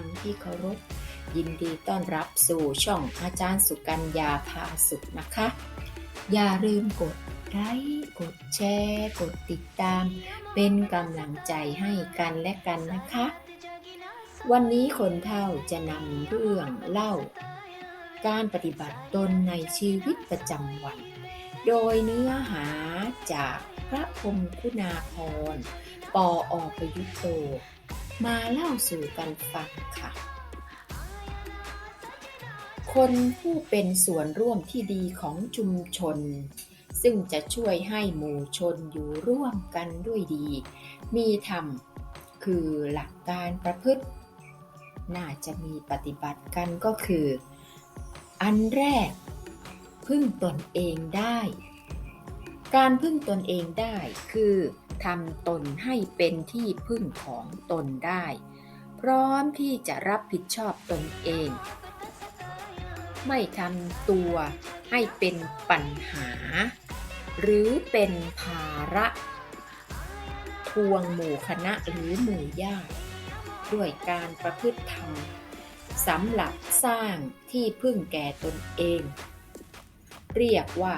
ฟังที่เคารพ ยินดีต้อนรับสู่ช่องอาจารย์สุกัญญาพาสุขนะคะ อย่าลืมกดไลค์กดแชร์ กดติดตาม เป็นกำลังใจให้กันและกันนะคะ วันนี้คนเท่าจะนำเรื่องเล่า การปฏิบัติตนในชีวิตประจำวัน โดยเนื้อหาจากพระพรมคุณาภรปออประยุตโต มาเล่าสู่กันฟังค่ะ คนผู้เป็นส่วนร่วมที่ดีของชุมชน ซึ่งจะช่วยให้หมู่ชนอยู่ร่วมกันด้วยดี มีธรรมคือหลักการประพฤติ น่าจะมีปฏิบัติกันก็คือ อันแรก พึ่งตนเองได้ การพึ่งตนเองได้คือ ทำตนให้เป็นที่พึ่งของตนได้ พร้อมที่จะรับผิดชอบตนเอง ไม่ทำตัวให้เป็นปัญหา หรือเป็นภาระ ทวงหมู่คณะหรือหมู่ญาติด้วยการประพฤติธรรมสำหรับสร้างที่พึ่งแก่ตนเอง เรียกว่า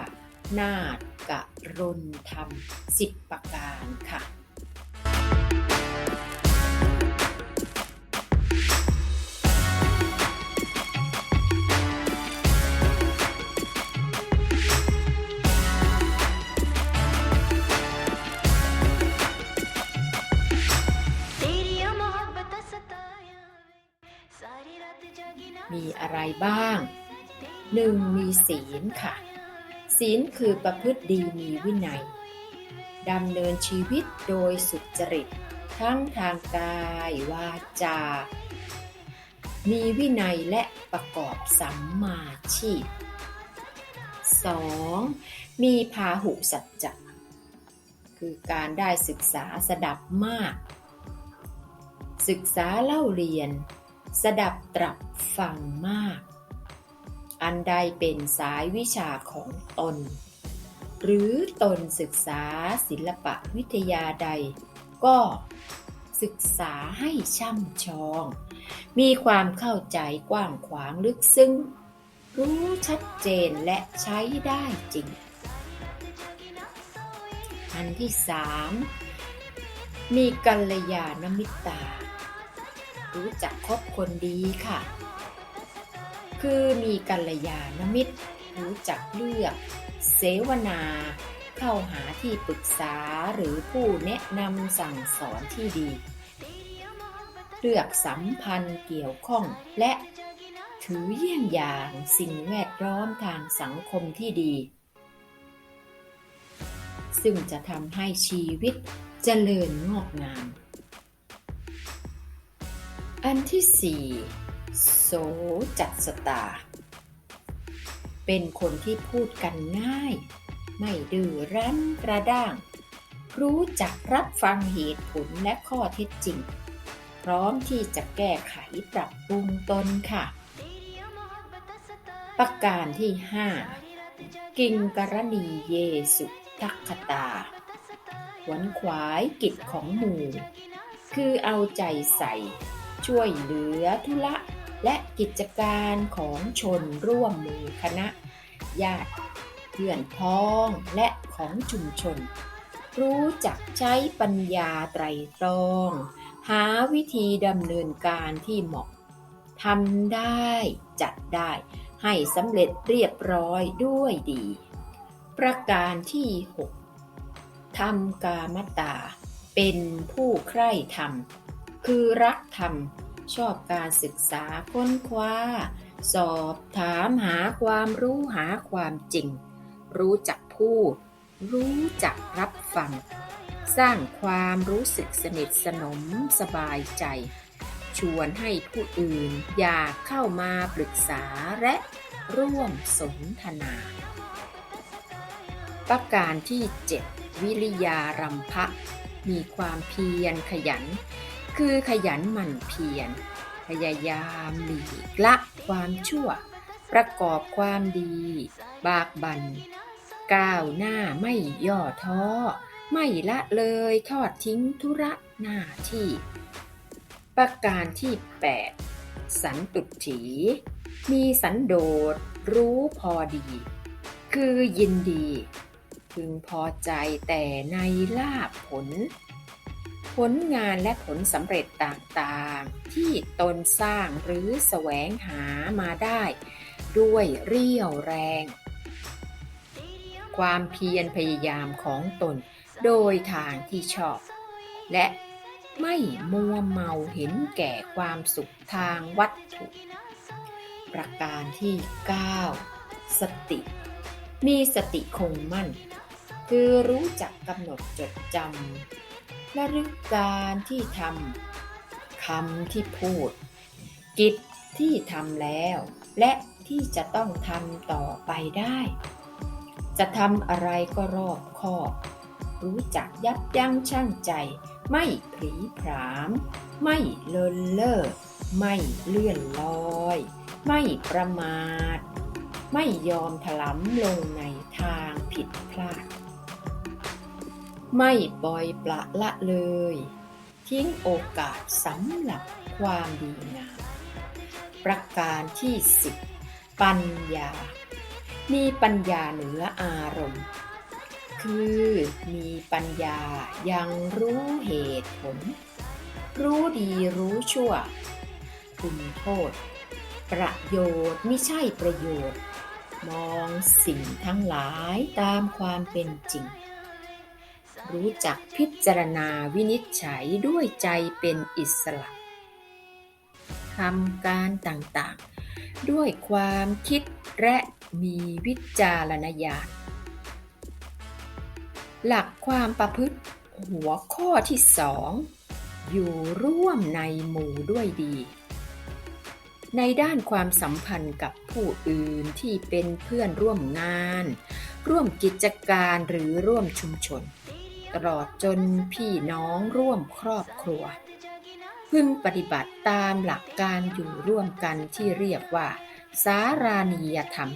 นาฏกะรนธรรมสิบประการค่ะ มีอะไรบ้างหนึ่งมีศีลค่ะ ศีลคือประพฤติดีมีวินัยดำเนินชีวิตโดยสุจริต ทั้งทางกายวาจา มีวินัยและประกอบสัมมาชีพ 2. มีพาหุสัจจะคือการได้ศึกษาสดับมาก ศึกษาเล่าเรียน สดับตรับฟังมาก อันใดเป็นสายวิชาของตน หรือตนศึกษาศิลปะวิทยาใด ก็ศึกษาให้ช่ำชอง มีความเข้าใจกว้างขวางลึกซึ้ง รู้ชัดเจนและใช้ได้จริง อันที่สามมีกัลยาณมิตรรู้จักคบคนดีค่ะ คือมีกัลยาณมิตร รู้จักเลือก เสวนา เข้าหาที่ปรึกษาหรือผู้แนะนำสั่งสอนที่ดี เลือกสัมพันธ์เกี่ยวข้องและถือเยี่ยงอย่างสิ่งแวดล้อมทางสังคมที่ดี ซึ่งจะทำให้ชีวิตเจริญงอกงาม อันที่สี่ โสจัดสตา เป็นคนที่พูดกันง่าย ไม่ดื้อรั้นกระด้าง รู้จักรับฟังเหตุผลและข้อเท็จจริง พร้อมที่จะแก้ไขปรับปรุงตนค่ะ ประการที่ 5 กิงกรณีเยสุทักขตาขวนขวายกิจของหมู่ คือเอาใจใส่ ช่วยเหลือธุระ และกิจการของชนร่วมมู่คณะ ญาติเพื่อนพ้องและของชุมชน รู้จักใช้ปัญญาไตรตรอง หาวิธีดำเนินการที่เหมาะทำได้จัดได้ ให้สำเร็จเรียบร้อยด้วยดี ประการที่ 6ทำกามตา เป็นผู้ใคร่ธรรม คือรักธรรม ชอบการศึกษาค้นคว้า สอบถามหาความรู้หาความจริง รู้จักพูดรู้จักรับฟัง สร้างความรู้สึกสนิทสนมสบายใจ ชวนให้ผู้อื่นอยากเข้ามาปรึกษาและร่วมสนทนา ประการที่ 7 วิริยารำพะ มีความเพียรขยัน คือขยันหมั่นเพียร พยายามหลีกละความชั่ว ประกอบความดี บากบันก้าวหน้าไม่ย่อท้อ ไม่ละเลยทอดทิ้งธุระหน้าที่ ประการที่ 8 สันตุถี มีสันโดษรู้พอดี คือยินดี พึงพอใจแต่ในลาภผล ผลงานและผลสำเร็จต่างๆ ที่ตนสร้างหรือแสวงหามาได้ ด้วยเรี่ยวแรง ความเพียรพยายามของตนโดยทางที่ชอบ และไม่มัวเมาเห็นแก่ความสุขทางวัตถุ ประการที่ 9 สติ มีสติคงมั่น คือรู้จักกำหนดจดจำ และรึกการที่ทำคำที่พูด กิจที่ทำแล้ว และที่จะต้องทำต่อไปได้ จะทำอะไรก็รอบคอบ รู้จักยับยั้งชั่งใจ ไม่ผีผลาม ไม่เลินเล่อไม่เลื่อนลอย ไม่ประมาท ไม่ยอมถลำลงในทางผิดพลาด ไม่ปล่อยปละละเลย ทิ้งโอกาสสำหรับความดีงามประการที่สิบปัญญา มีปัญญาเหนืออารมณ์ คือมีปัญญายังรู้เหตุผล รู้ดีรู้ชั่ว คุณโทษ ประโยชน์ไม่ใช่ประโยชน์ มองสิ่งทั้งหลายตามความเป็นจริง รู้จักพิจารณาวินิจฉัยด้วยใจเป็นอิสระทำการต่างๆ ด้วยความคิดและมีวิจารณญาณหลักความประพฤติหัวข้อที่สองอยู่ร่วมในหมู่ด้วยดี ในด้านความสัมพันธ์กับผู้อื่นที่เป็นเพื่อนร่วมงาน ร่วมกิจการหรือร่วมชุมชน ตลอดจนพี่น้องร่วมครอบครัว พึงปฏิบัติตามหลักการอยู่ร่วมกันที่เรียกว่า สารานียธรรม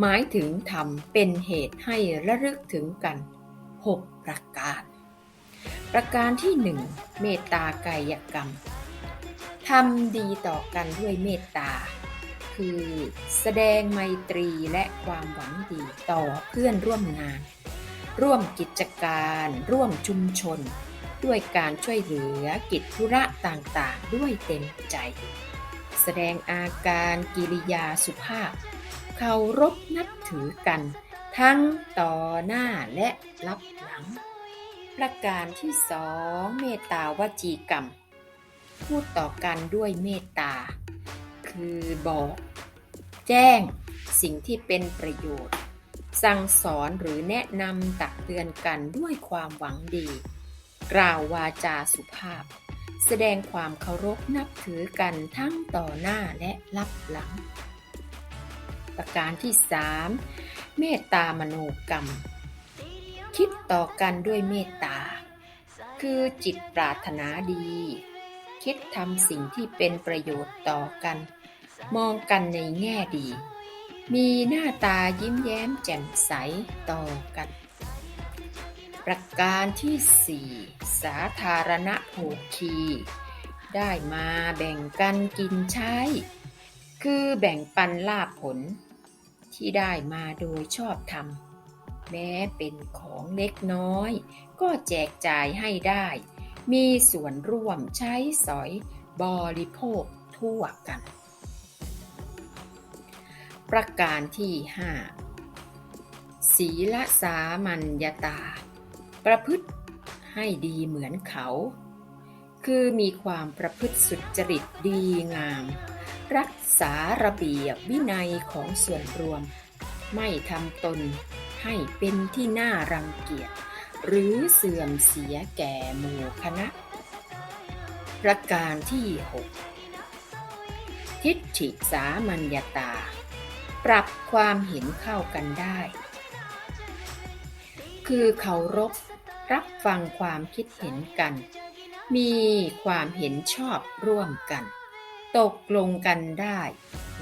หมายถึงธรรมเป็นเหตุให้ระลึกถึงกัน 6 ประการ ประการที่ 1 เมตตากายกรรมทำดีต่อกันด้วยเมตตา คือแสดงไมตรีและความหวังดีต่อเพื่อนร่วมงาน ร่วมกิจการ ร่วมชุมชน ด้วยการช่วยเหลือกิจธุระต่างๆ ด้วยเต็มใจ แสดงอาการกิริยาสุภาพ เคารพนับถือกัน ทั้งต่อหน้าและรับหลัง ประการที่สองเมตตาวจีกรรม พูดต่อกันด้วยเมตตา คือบอก แจ้งสิ่งที่เป็นประโยชน์ สั่งสอนหรือแนะนำตักเตือนกันด้วยความหวังดี กล่าววาจาสุภาพ แสดงความเคารพนับถือกันทั้งต่อหน้าและรับหลัง ประการที่3เมตตามโนกรรม คิดต่อกันด้วยเมตตา คือจิตปรารถนาดี คิดทำสิ่งที่เป็นประโยชน์ต่อกัน มองกันในแง่ดี มีหน้าตายิ้มแย้มแจ่มใสต่อกัน ประการที่4สาธารณโภคีได้มาแบ่งกันกินใช้ คือแบ่งปันลาภผล ที่ได้มาโดยชอบธรรม แม้เป็นของเล็กน้อย ก็แจกจ่ายให้ได้ มีส่วนร่วมใช้สอยบริโภคทั่วกัน ประการที่ 5 ศีลสามัญญตา ประพฤติให้ดีเหมือนเขา คือมีความประพฤติสุจริตดีงาม รักษาระเบียบวินัยของส่วนรวม ไม่ทำตนให้เป็นที่น่ารังเกียจ หรือเสื่อมเสียแก่หมู่คณะ ประการที่ 6 ทิฏฐิสามัญญาตา ปรับความเห็นเข้ากันได้ คือเคารพรับฟังความคิดเห็นกัน มีความเห็นชอบร่วมกัน ตกลงกันได้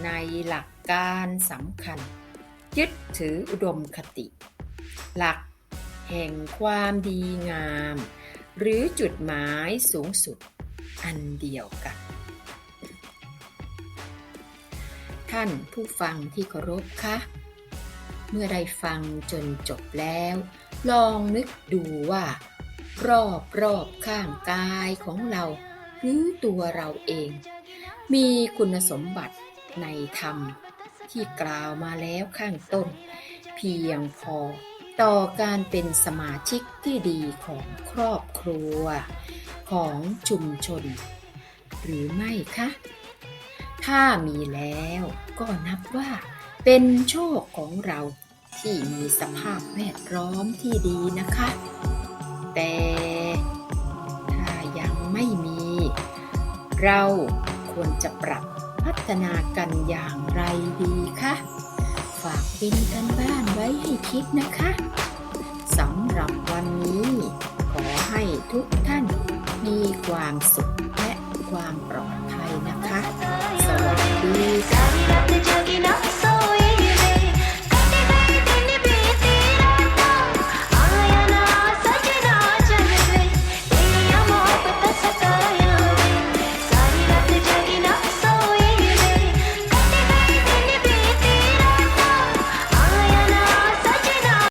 ในหลักการสำคัญ ยึดถืออุดมคติ หลักแห่งความดีงาม หรือจุดหมายสูงสุดอันเดียวกัน ท่านผู้ฟังที่เคารพคะเมื่อได้ฟังจนจบแล้ว ลองนึกดูว่า รอบรอบข้างกายของเรา หรือตัวเราเอง มีคุณสมบัติในธรรมที่กล่าวมาแล้วข้างต้น เพียงพอต่อการเป็นสมาชิกที่ดีของครอบครัว ของชุมชน หรือไม่คะ ถ้ามีแล้วก็นับว่าเป็นโชคของเราที่มีสภาพแวดล้อมที่ดีนะคะ แต่ถ้ายังไม่มี เรา ควรจะปรับพัฒนากันอย่างไรดีคะฝากเป็นกันบ้านไว้ให้คิดนะคะสำหรับวันนี้ ขอให้ทุกท่านมีความสุขและความ